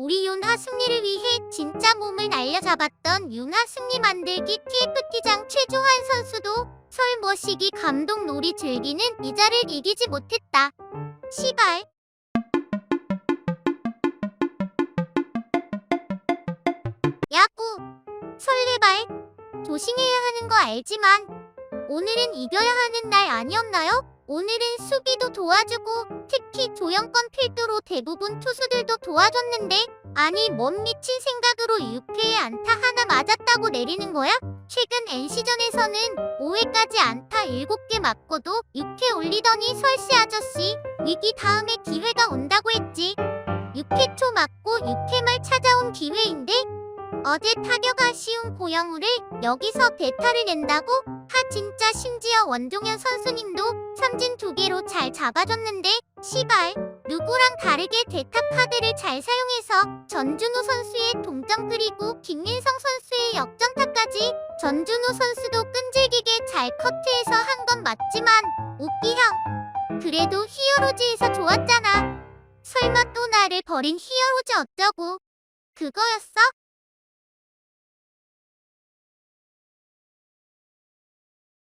우리 윤하 승리를 위해 진짜 몸을 날려잡았던 윤하 승리 만들기 TFT장 최조환 선수도 설 머시기 감동 놀이 즐기는 이자를 이기지 못했다. 시발. 야구. 설레발. 조심해야 하는 거 알지만 오늘은 이겨야 하는 날 아니었나요? 오늘은 수비도 도와주고 특히 조영권 필두로 대부분 투수들도 도와줬는데 아니 뭔 미친 생각으로 6회에 안타 하나 맞았다고 내리는 거야? 최근 NC전에서는 5회까지 안타 7개 맞고도 6회 올리더니 설씨 아저씨 위기 다음에 기회가 온다고 했지 6회 초 맞고 6회 말 찾아온 기회인데 어제 타격 아 쉬운 고영우를 여기서 대타를 낸다고? 하 진짜 심지어 원종현 선수님도 삼진 두 개로 잘 잡아줬는데 시발 누구랑 다르게 대타 카드를 잘 사용해서 전준우 선수의 동점 그리고 김민성 선수의 역전타까지 전준우 선수도 끈질기게 잘 커트해서 한 건 맞지만 웃기 형 그래도 히어로즈에서 좋았잖아 설마 또 나를 버린 히어로즈 어쩌고 그거였어?